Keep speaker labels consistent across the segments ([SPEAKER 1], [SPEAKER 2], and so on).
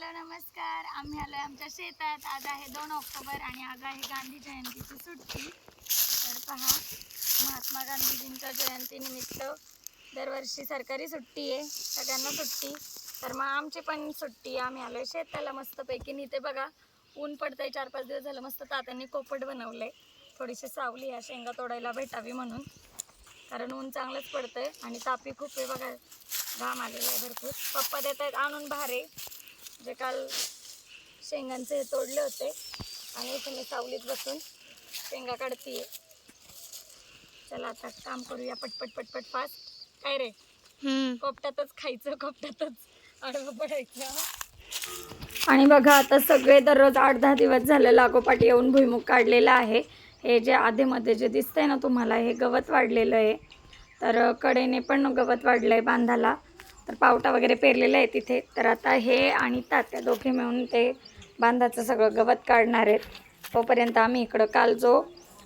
[SPEAKER 1] Hello नमस्कार. आम्ही आलो आहे आमच्या शेतात. आज आहे दोन ऑक्टोबर आणि आज आहे गांधी जयंतीची सुट्टी. तर पहा महात्मा गांधीजींच्या जयंतीनिमित्त दरवर्षी सरकारी सुट्टी आहे सगळ्यांना सुट्टी. तर मग आमची पण सुट्टी आहे. आम्ही आहे शेताला मस्तपैकी. नी ते बघा ऊन पडतं आहे चार पाच दिवस झालं मस्त तात्यांनी कोपट बनवलंय. थोडीशी सावली या शेंगा तोडायला भेटावी म्हणून. कारण ऊन चांगलंच पडतं आहे आणि तापी खूप आहे बघा. घाम आलेला आहे भरपूर. पप्पा देत आहेत आणून भारे. जे काल शेंगांचे हे तोडले होते. आणि इथे मी सावलीत बसून शेंगा काढतीये. चला आता काम करूया पटपट पटपट फास्ट काय रे? कोपट्यातच खायचं कोपट्यातच आडवं पडायचं. आणि बघा आता सगळे दररोज आठ दहा दिवस झाले लागोपाठ येऊन भुईमुग काढलेला आहे. हे जे आधेमध्ये जे दिसतंय ना तुम्हाला हे गवत वाढलेलं आहे. तर कडेने पण गवत वाढलं आहे बांधाला. तर पावटा वगैरे पेरलेला आहे तिथे. तर आता हे आणि तात्या दोघे मिळून ते बांधाचं सगळं गवत काढणार आहेत. तोपर्यंत आम्ही इकडं काल जो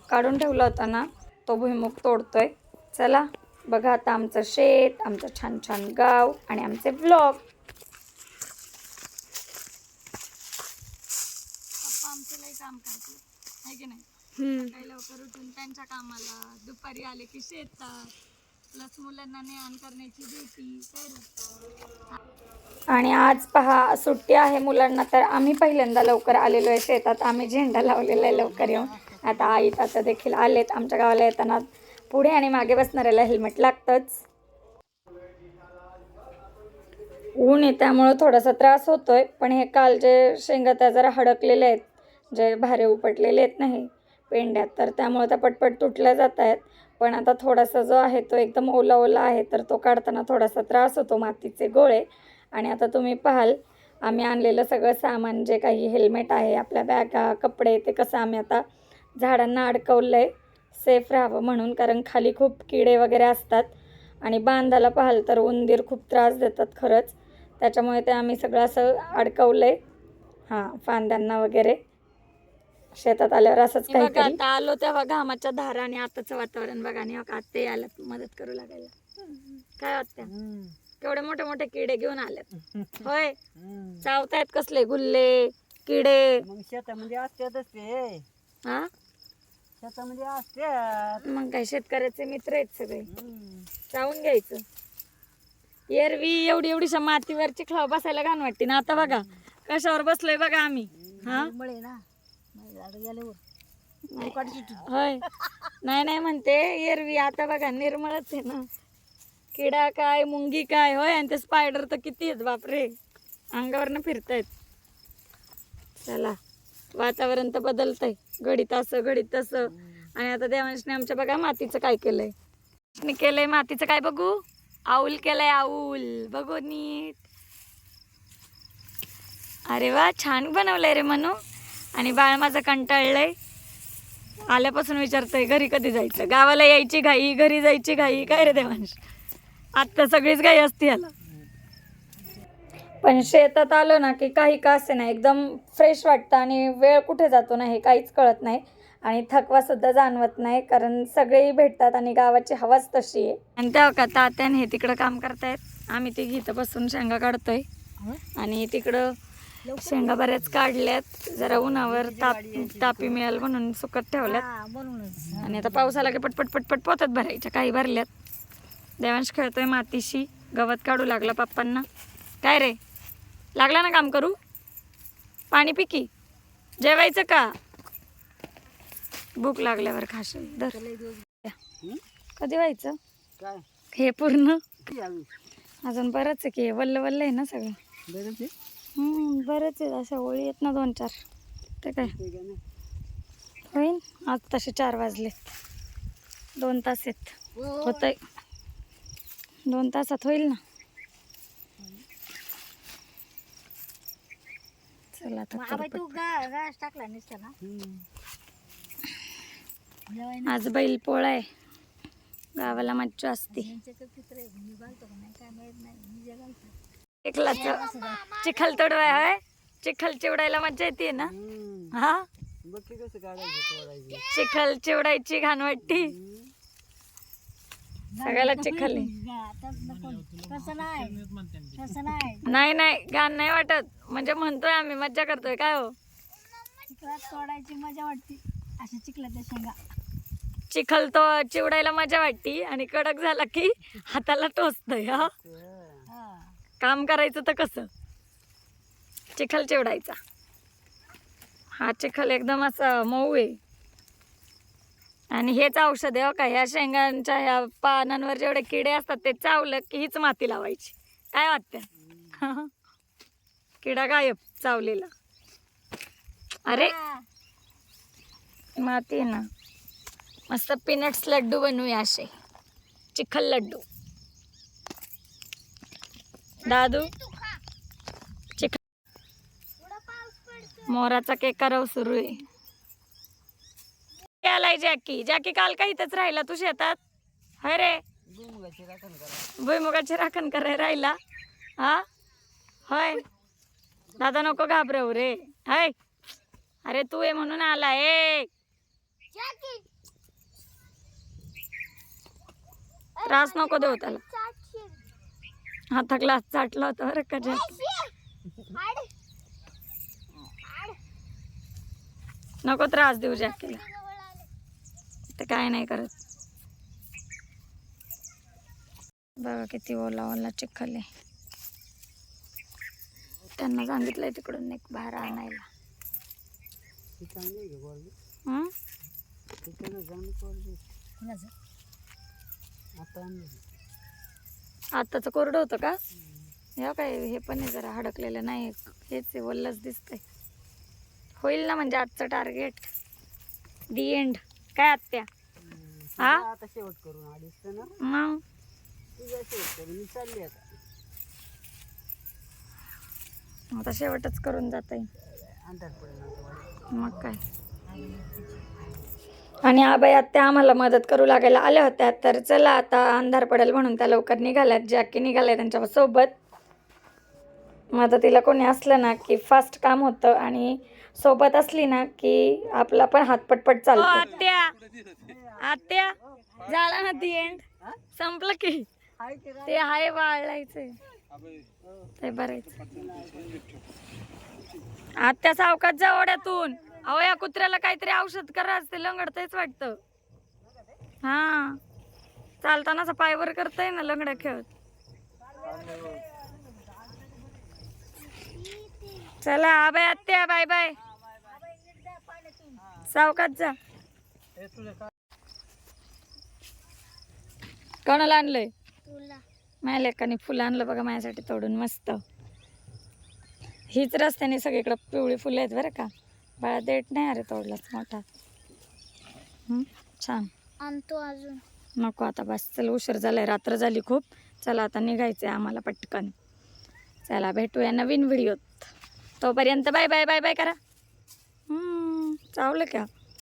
[SPEAKER 1] काढून ठेवला होता ना तो भुईमुग तोडतोय. चला बघा आता आमचं शेत आमचं छान छान गाव आणि आमचे ब्लॉग पप्पा आमचं लई काम करते. आहे की नाही? लवकर उठून त्यांच्या कामाला दुपारी आले की शेतात. प्लस मुलांना ज्ञान करण्याची भीती आणि आज पहा सुट्टी आहे मुलांना तर आम्ही पहिल्यांदा लवकर आलेलो आहे शेतात. आम्ही झेंडा लावलेला आहे लवकर येऊन. आता आई तात्या देखील आलेत आमच्या गावाला येताना. पुढे आणि मागे बसणाऱ्याला हेल्मेट लागतंच. ऊन आहे त्यामुळं थोडासा त्रास होतोय. पण हे काल जे शेंगा त्या जरा हडकलेले आहेत जे भारे उपटलेले आहेत नाही पेंड्यात. तर त्यामुळे त्या पटपट तुटल्या जात आहेत. पण आता थोडासा जो आहे तो एकदम ओला ओला आहे तर तो काढताना थोडासा त्रास होतो मातीचे गोळे. आणि आता तुम्ही पाहाल आम्ही आणलेलं सगळं सामान जे काही हेल्मेट आहे आपल्या बॅगा कपडे ते कसं आम्ही आता झाडांना अडकवलं आहे सेफ राहावं म्हणून कारण खाली खूप किडे वगैरे असतात. आणि बांधाला पाहाल तर उंदीर खूप त्रास देतात खरंच. त्याच्यामुळे ते आम्ही सगळं असं अडकवलं आहे हां फांद्यांना वगैरे. शेतात आल्यावर असंच काही आता आलो तेव्हा घामाच्या धारा आणि आताचं वातावरण बघा आणि बघा ते आलं मदत करू लागायला. काय वाटतं? केवढे मोठे मोठे किडे घेऊन आलेत. होय? चावतायत कसले गुल्ले किडे?
[SPEAKER 2] मग शेतामध्ये असतातच ते.
[SPEAKER 1] हा?
[SPEAKER 2] शेतामध्ये असतात
[SPEAKER 1] मग काय शेतकऱ्याचे मित्र आहेत सगळे. चावून घ्यायचं. एरवी एवढी एवढीशा मातीवर चिखलावर बसायला घाण वाटते ना आता बघा कशावर बसलोय बघा आम्ही. हा?
[SPEAKER 2] मळे ना.
[SPEAKER 1] होय. नाही नाही म्हणते एरवी आता बघा निर्मळच आहे ना. किडा काय मुंगी काय होय आणि ते स्पायडर तर किती आहेत बापरे. अंगावरनं फिरतायत. चला वातावरण तर बदलतंय. घडीत असं घडीत तसं. आणि आता देवांशने आमच्या बघा मातीचं काय केलंय. केलंय मातीचं काय बघू? आऊल केलंय आऊल. बघू नीट. अरे वा छान बनवलंय रे मनू. आणि बाळ माझं कंटाळलंय. आल्यापासून विचारतोय घरी कधी जायचं? गावाला यायची घाई घरी जायची घाई काय रे देवांश? आत्ता सगळीच घाई असते याला. पण शेतात आलो ना की काही का असे ना एकदम फ्रेश वाटतं आणि वेळ कुठे जातो ना हे काहीच कळत नाही. आणि थकवा सुद्धा जाणवत नाही कारण सगळेही भेटतात आणि गावाची हवाच तशी आहे. आणि तेव्हा का तात्याने हे तिकडं काम करतायत? आम्ही ते इथं बसून शेंगा काढतोय. आणि तिकडं शेंगा बऱ्याच काढल्यात. जरा उन्हावर ताप तापी मिळेल म्हणून सुकत ठेवल्यात.
[SPEAKER 2] हा,
[SPEAKER 1] आणि आता पाऊस आला की पटपट पटपट पोतात भरायच्या काही भरल्यात. देवांश खेळतोय मातीशी. गवत काढू लागला पप्पांना. काय रे? लागला ना काम करू? पाणी पिकी? जेवायचं का? भूक लागल्यावर खाशील. दर? कधी व्हायचं?
[SPEAKER 2] काय?
[SPEAKER 1] हे पूर्ण. अजून बरंच आहे की वल्ल वल्ल आहे ना सगळं. बरेच आहेत अशा ओळी आहेत ना दोन चार. ते काय. होईन? आज तसे चार वाजलेत दोन तास आहेत.
[SPEAKER 2] हो,
[SPEAKER 1] होतंय. दोन तासात होईल ना? चला आता आज बैल पोळा आहे. गावाला मज्जा असते. चिखलाचं चिखल तोडवाय होय? चिखल चिवडायला मज्जा येते ना? हा? चिखल चिवडायची घाण वाटती सगळ्याला चिखल
[SPEAKER 2] नाही नाही
[SPEAKER 1] घाण नाही वाटत. म्हणजे म्हणतोय आम्ही मज्जा करतोय काय हो?
[SPEAKER 2] चिखलात तोडायची मजा वाटते. अशा चिखलाच्या शेंगा.
[SPEAKER 1] चिखल तो चिवडायला मजा वाटती आणि कडक झाला की हाताला टोचतोय हा? काम करायचं तर कसं? चिखल चिवडायचा. हा चिखल एकदम असं मऊ आहे. आणि हेच औषध आहे हो का? ह्या शेंगांच्या ह्या पानांवर जेवढे किडे असतात ते चावलं की हीच माती लावायची. काय वाटतं किडा गायब चावलेला. अरे! माती आहे ना. मस्त पीनट्स लड्डू बनवूया असे. चिखल लड्डू. दादू? मोराचा केक करावं सुरू आहे. आलाय जॅकी. जॅकी काल का इथंच राहिला तू शेतात? हाय रे. भुईमुगाची राखण करायला राहिला. हा? होय. दादा नको घाबरवू रे. हाय. अरे तू आहे म्हणून आला ए! त्रास नको देऊ त्याला. आता ग्लास चाटला होता बरं का नको त्रास देऊ जॅकीला. ते काय नाही करत. बघा किती ओला ओला चिखल आहे. त्यांना सांगितलंय तिकडून एक बाहेर आणायला. हं? आताचं कोरडं होतं का? हे काय हे पण आहे जरा हडकलेलं नाही. हेच आहे वल्लच दिसतंय. होईल ना म्हणजे आजचं टार्गेट दी एंड काय आत्या? हा?
[SPEAKER 3] आता शेवट करून ना?
[SPEAKER 1] मग?
[SPEAKER 3] तुझा शेवट करून मी चालली आता.
[SPEAKER 1] आता शेवटच करून जात
[SPEAKER 3] वाटतं.
[SPEAKER 1] मग काय? आणि आबाई त्या आम्हाला मदत करू लागायला आल्या होत्या. तर चला आता अंधार पडेल म्हणून त्या लवकर निघाल्यात. जॅकी निघाल्या त्यांच्यासोबत मदतीला कोणी असलं ना की फास्ट काम होतं आणि सोबत असली ना की आपला पण हात पटपट चालतो. आत्या. आत्या. झाला ना ती एंड संपलं की. ते हाय वाळायचंय ते बरेच आत्या सावकात जा ओढ्यातून अहो या कुत्र्याला काहीतरी औषध करा ते लंगडतंयच वाटतं. हा. चालताना पायवर करतय ना लंगड्या खेळत चला आबाय आत्या बाय बाय. सावकात जा. कोणाला आणलंय? माझ्या लेकाने फुलं आणलं बघा माझ्यासाठी तोडून मस्त. हीच रस्त्याने सगळीकडं पिवळी फुलं आहेत बरं का. बाळा देठ नाही अरे तोडलाच मोठा? छान.
[SPEAKER 2] आणतो अजून.
[SPEAKER 1] नको आता बस चल उशीर झालाय रात्र झाली खूप. चला आता निघायचंय आम्हाला पटकन. चला भेटूया नवीन व्हिडिओत. तोपर्यंत बाय बाय बाय बाय करा. चावलं का?